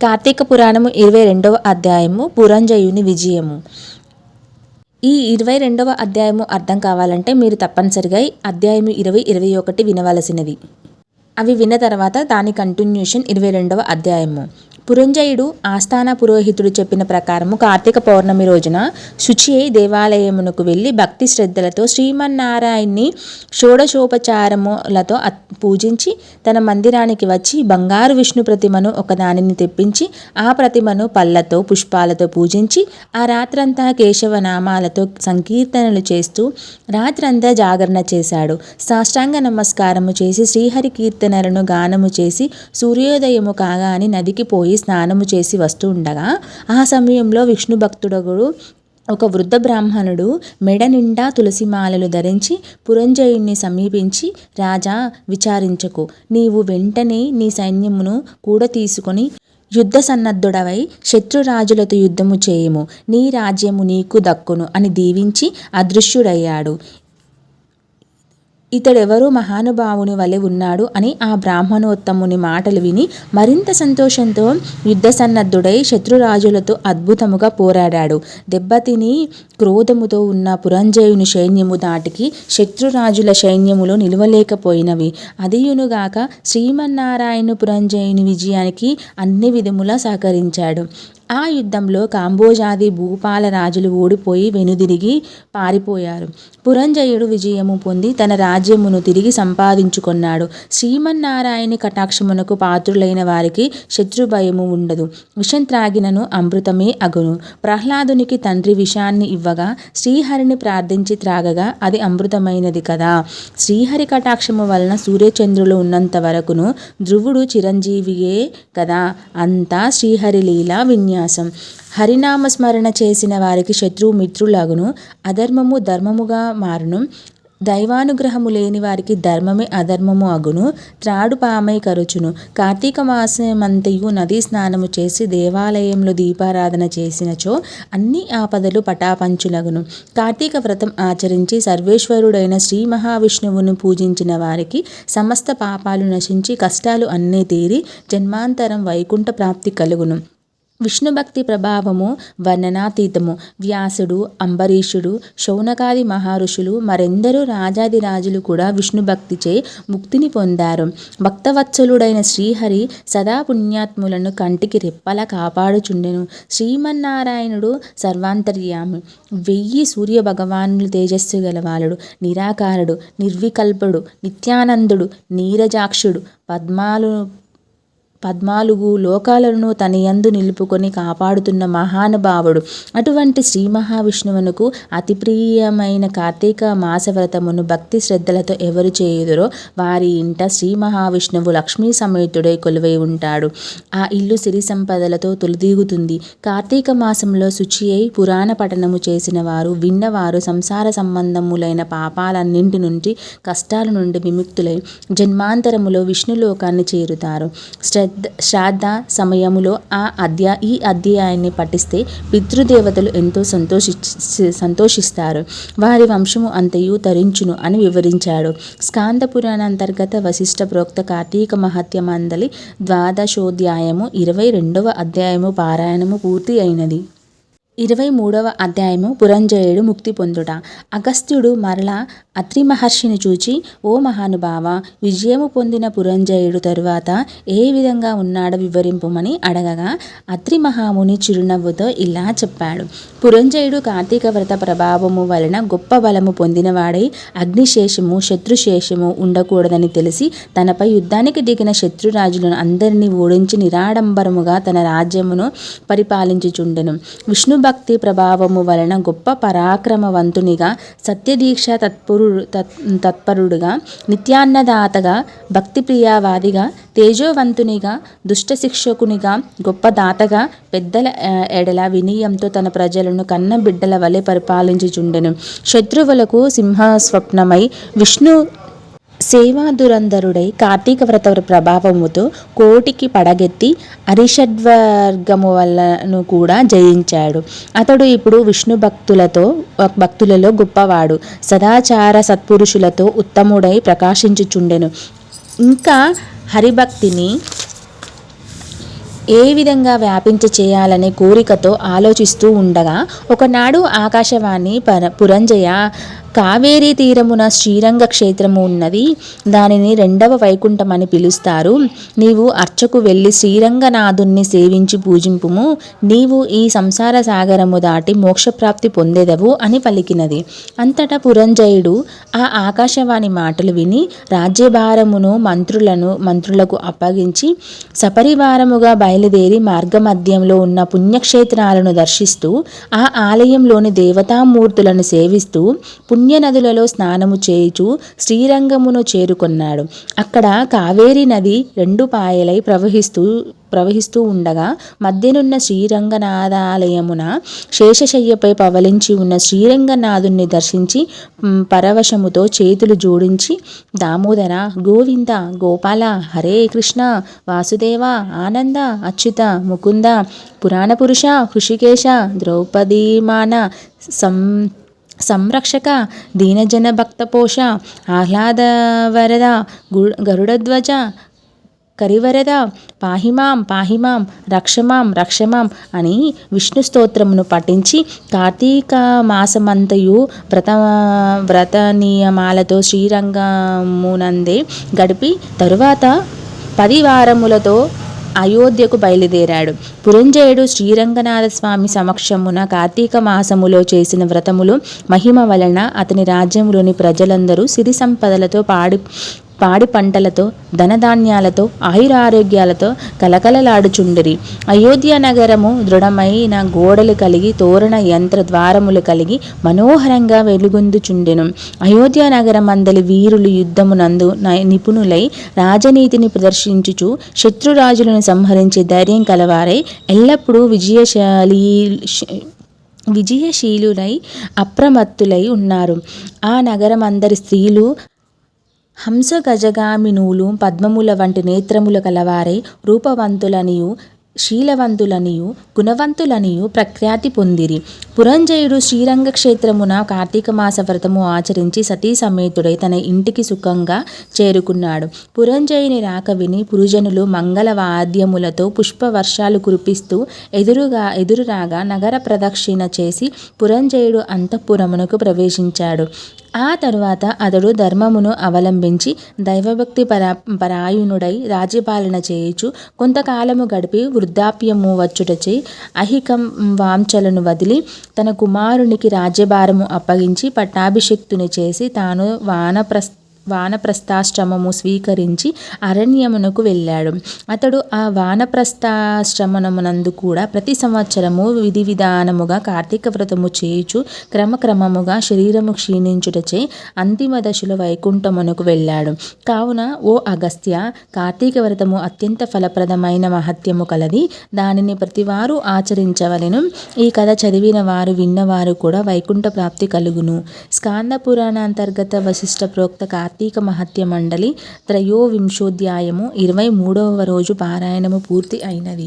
కార్తీక పురాణము ఇరవై రెండవ అధ్యాయము పురంజయుని విజయము. ఈ ఇరవై రెండవ అధ్యాయము అర్థం కావాలంటే మీరు తప్పనిసరిగా అధ్యాయము ఇరవై ఇరవై ఒకటి వినవలసినవి. అవి విన్న తర్వాత దాని కంటిన్యూషన్ ఇరవై రెండవ అధ్యాయము. పురంజయుడు ఆస్థాన పురోహితుడు చెప్పిన ప్రకారము కార్తీక పౌర్ణమి రోజున శుచి అయి దేవాలయమునకు వెళ్ళి భక్తి శ్రద్ధలతో శ్రీమన్నారాయణ్ణి షోడశోపచారములతో పూజించి తన మందిరానికి వచ్చి బంగారు విష్ణు ప్రతిమను ఒకదానిని తెప్పించి ఆ ప్రతిమను పళ్ళతో పుష్పాలతో పూజించి ఆ రాత్రంతా కేశవనామాలతో సంకీర్తనలు చేస్తూ రాత్రంతా జాగరణ చేశాడు. సాష్టాంగ నమస్కారము చేసి శ్రీహరి కీర్తనలను గానము చేసి సూర్యోదయము కాగానే నదికి పోయి స్నానము చేసి వస్తూ ఉండగా ఆ సమయంలో విష్ణు భక్తుడగుడు ఒక వృద్ధ బ్రాహ్మణుడు మెడ నిండా తులసిమాలలు ధరించి పురంజయుణ్ణి సమీపించి రాజా విచారించకు. నీవు వెంటనే నీ సైన్యమును కూడా తీసుకొని యుద్ధ సన్నద్ధుడవై శత్రురాజులతో యుద్ధము చేయము. నీ రాజ్యము నీకు దక్కును అని దీవించి అదృశ్యుడయ్యాడు. ఇతడెవరో మహానుభావుని వలె ఉన్నాడు అని ఆ బ్రాహ్మణోత్తముని మాటలు విని మరింత సంతోషంతో యుద్ధ సన్నద్ధుడై శత్రురాజులతో అద్భుతముగా పోరాడాడు. దెబ్బతిని క్రోధముతో ఉన్న పురంజయుని సైన్యము దాటికి శత్రురాజుల సైన్యములో నిలవలేకపోయినవి. అదియునుగాక శ్రీమన్నారాయణ పురంజయుని విజయానికి అన్ని విధములా సహకరించాడు. ఆ యుద్ధంలో కాంబోజాది భూపాల రాజులు ఓడిపోయి వెనుదిరిగి పారిపోయారు. పురంజయుడు విజయము పొంది తన రాజ్యమును తిరిగి సంపాదించుకున్నాడు. శ్రీమన్నారాయణి కటాక్షమునకు పాత్రులైన వారికి శత్రుభయము ఉండదు. విషం త్రాగినను అమృతమే అగును. ప్రహ్లాదునికి తండ్రి విషాన్ని ఇవ్వగా శ్రీహరిని ప్రార్థించి త్రాగగా అది అమృతమైనది కదా. శ్రీహరి కటాక్షము వలన సూర్యచంద్రులు ఉన్నంత వరకును ధ్రువుడు చిరంజీవియే కదా. అంతా శ్రీహరి లీలా విన్యాసం హరినామ స్మరణ చేసిన వారికి శత్రువు మిత్రులగును అధర్మము ధర్మముగా మారును. దైవానుగ్రహము లేని వారికి ధర్మమే అధర్మము అగును. త్రాడు పామై కరుచును. కార్తీక మాసమంతయు నదీ స్నానము చేసి దేవాలయంలో దీపారాధన చేసినచో అన్ని ఆపదలు పటాపంచులగును. కార్తీక వ్రతం ఆచరించి సర్వేశ్వరుడైన శ్రీ మహావిష్ణువును పూజించిన వారికి సమస్త పాపాలు నశించి కష్టాలు అన్నీ తీరి జన్మాంతరం వైకుంఠ ప్రాప్తి కలుగును. విష్ణుభక్తి ప్రభావము వర్ణనాతీతము. వ్యాసుడు అంబరీషుడు శౌనకాది మహర్షులు మరెందరూ రాజాదిరాజులు కూడా విష్ణుభక్తిచే ముక్తిని పొందారు. భక్తవత్సలుడైన శ్రీహరి సదా పుణ్యాత్ములను కంటికి రెప్పల కాపాడుచుండెను. శ్రీమన్నారాయణుడు సర్వాంతర్యామి. వెయ్యి సూర్య భగవానులు తేజస్సు గలవాలుడు నిరాకారుడు నిర్వికల్పుడు నిత్యానందుడు నీరజాక్షుడు పద్మాలు పద్నాలుగు లోకాలను తన యందు నిలుపుకొని కాపాడుతున్న మహానుభావుడు. అటువంటి శ్రీ మహావిష్ణువునకు అతి ప్రియమైన కార్తీక మాసవ్రతమును భక్తి శ్రద్ధలతో ఎవరు చేయుదురో వారి ఇంట శ్రీ మహావిష్ణువు లక్ష్మీ సమేతుడై కొలువై ఉంటాడు. ఆ ఇల్లు సిరి సంపదలతో తొలిదీగుతుంది. కార్తీక మాసంలో శుచి అయి పురాణ పఠనము చేసిన వారు విన్నవారు సంసార సంబంధములైన పాపాలన్నింటి నుండి కష్టాల నుండి విముక్తులై జన్మాంతరములో విష్ణులోకాన్ని చేరుతారు. శ్రద్ధ శ్రాద్ధ సమయములో ఆ అధ్యా ఈ అధ్యాయాన్ని పఠిస్తే పితృదేవతలు ఎంతో సంతోషి సంతోషిస్తారు. వారి వంశము అంతయు తరించును అని వివరించాడు. స్కాంద పురాణ అంతర్గత వశిష్ఠ ప్రోక్త కార్తీక మహత్యమందలి ద్వాదశోధ్యాయము ఇరవై రెండవ అధ్యాయము పారాయణము పూర్తి అయినది. ఇరవై మూడవ అధ్యాయము పురంజయుడు ముక్తి పొందుట. అగస్త్యుడు మరలా అత్రి మహర్షిని చూచి ఓ మహానుభావ విజయము పొందిన పురంజయుడు తరువాత ఏ విధంగా ఉన్నాడో వివరింపమని అడగగా అత్రి మహాముని చిరునవ్వుతో ఇలా చెప్పాడు. పురంజయుడు కార్తీక వ్రత ప్రభావము వలన గొప్ప బలము పొందినవాడై అగ్నిశేషము శత్రుశేషము ఉండకూడదని తెలిసి తనపై యుద్ధానికి దిగిన శత్రురాజులను అందరినీ ఓడించి నిరాడంబరముగా తన రాజ్యమును పరిపాలించుచుండెను. విష్ణు భక్తి ప్రభావము వలన గొప్ప పరాక్రమవంతునిగా సత్యదీక్ష తత్పరుడు తత్ తత్పరుడుగా నిత్యాన్నదాతగా భక్తిప్రియావాదిగా తేజోవంతునిగా దుష్ట శిక్షకునిగా గొప్ప దాతగా పెద్దల ఎడల వినయంతో తన ప్రజలను కన్న బిడ్డల వలె పరిపాలించుచుండెను. శత్రువులకు సింహస్వప్నమై విష్ణు సేవాదురందరుడై కార్తీక వ్రత ప్రభావముతో కోటికి పడగెత్తి అరిషడ్వర్గము వల్లను కూడా జయించాడు. అతడు ఇప్పుడు విష్ణు భక్తులతో భక్తులలో గొప్పవాడు. సదాచార సత్పురుషులతో ఉత్తముడై ప్రకాశించుచుండెను. ఇంకా హరిభక్తిని ఏ విధంగా వ్యాపించ చేయాలనే కోరికతో ఆలోచిస్తూ ఉండగా ఒకనాడు ఆకాశవాణి పర పురంజయ కావేరీ తీరమున శ్రీరంగ క్షేత్రము ఉన్నది. దానిని రెండవ వైకుంఠం అని పిలుస్తారు. నీవు అర్చకు వెళ్ళి శ్రీరంగనాథుణ్ణి సేవించి పూజింపుము. నీవు ఈ సంసార సాగరము దాటి మోక్షప్రాప్తి పొందేదవు అని పలికినది. అంతటా పురంజయుడు ఆ ఆకాశవాణి మాటలు విని రాజ్యభారమును మంత్రులను మంత్రులకు అప్పగించి సపరివారముగా బయలుదేరి మార్గమధ్యంలో ఉన్న పుణ్యక్షేత్రాలను దర్శిస్తూ ఆ ఆలయంలోని దేవతామూర్తులను సేవిస్తూ పుణ్యనదులలో స్నానము చేయుచు శ్రీరంగమును చేరుకున్నాడు. అక్కడ కావేరీ నది రెండు పాయలై ప్రవహిస్తూ ప్రవహిస్తూ ఉండగా మధ్యనున్న శ్రీరంగనాథాలయమున శేషశయ్యపై పవలించి ఉన్న శ్రీరంగనాథుణ్ణి దర్శించి పరవశముతో చేతులు జోడించి దామోదర గోవింద గోపాల హరే కృష్ణ వాసుదేవ ఆనంద అచ్యుత ముకుంద పురాణపురుష హృషికేశ ద్రౌపదీమాన సం సంరక్షక దీనజన భక్తపోష ఆహ్లాదవరద గరుడధ్వజ కరివరద పాహిమాం పాహిమాం రక్షమాం రక్షమాం అని విష్ణు స్తోత్రమును పఠించి కార్తీక మాసమంతయు వ్రత వ్రత నియమాలతో శ్రీరంగమునందే గడిపి తరువాత పది వారములతో అయోధ్యకు బయలుదేరాడు. పురంజయుడు శ్రీరంగనాథ స్వామి సమక్షమున కార్తీక మాసములో చేసిన వ్రతములు మహిమ వలన అతని రాజ్యములోని ప్రజలందరూ సిరి సంపదలతో పాడి పాడి పంటలతో ధనధాన్యాలతో ఆయురారోగ్యాలతో కలకలలాడుచుండిరి. అయోధ్య నగరము దృఢమైన గోడలు కలిగి తోరణ యంత్ర ద్వారములు కలిగి మనోహరంగా వెలుగొందుచుండెను. అయోధ్య నగరం అందలి వీరులు యుద్ధమునందు నిపుణులై రాజనీతిని ప్రదర్శించుచు శత్రురాజులను సంహరించే ధైర్యం కలవారై ఎల్లప్పుడూ విజయశాలి విజయశీలులై అప్రమత్తులై ఉన్నారు. ఆ నగరం అందరి స్త్రీలు హంస గజగామినులు పద్మముల వంటి నేత్రములు కలవారే రూపవంతులనియు శీలవంతులనియు గుణవంతులనియు ప్రఖ్యాతి పొందిరి. పురంజయుడు శ్రీరంగ క్షేత్రమున కార్తీక మాస వ్రతము ఆచరించి సతీ సమేతుడై తన ఇంటికి సుఖంగా చేరుకున్నాడు. పురంజయుని రాక విని పురుజనులు మంగళ వాద్యములతో పుష్ప వర్షాలు కురిపిస్తూ ఎదురుగా ఎదురురాగా నగర ప్రదక్షిణ చేసి పురంజయుడు అంతఃపురమునకు ప్రవేశించాడు. ఆ తరువాత అతడు ధర్మమును అవలంబించి దైవభక్తి పరా పరాయణుడై రాజ్యపాలన చేయుచు కొంతకాలము గడిపి వృద్ధాప్యము వచ్చుటచే అహికం వాంఛలను వదిలి తన కుమారునికి రాజ్యభారము అప్పగించి పట్టాభిషిక్తుని చేసి తాను వానప్రస్థ వానప్రస్థాశ్రమము స్వీకరించి అరణ్యమునకు వెళ్ళాడు. అతడు ఆ వానప్రస్థాశ్రమమునందు కూడా ప్రతి సంవత్సరము విధి విధానముగా కార్తీక వ్రతము చేయుచు క్రమక్రమముగా శరీరము క్షీణించుటచే అంతిమ దశలో వైకుంఠమునకు వెళ్ళాడు. కావున ఓ అగస్త్య కార్తీక వ్రతము అత్యంత ఫలప్రదమైన మహత్యము కలది. దానిని ప్రతివారు ఆచరించవలెను. ఈ కథ చదివిన వారు విన్నవారు కూడా వైకుంఠ ప్రాప్తి కలుగును. స్కాంద పురాణ అంతర్గత వశిష్ట ప్రోక్త కార్తీక మహత్య మండలి త్రయోవింశోధ్యాయము ఇరవై మూడవ రోజు పారాయణము పూర్తి అయినది.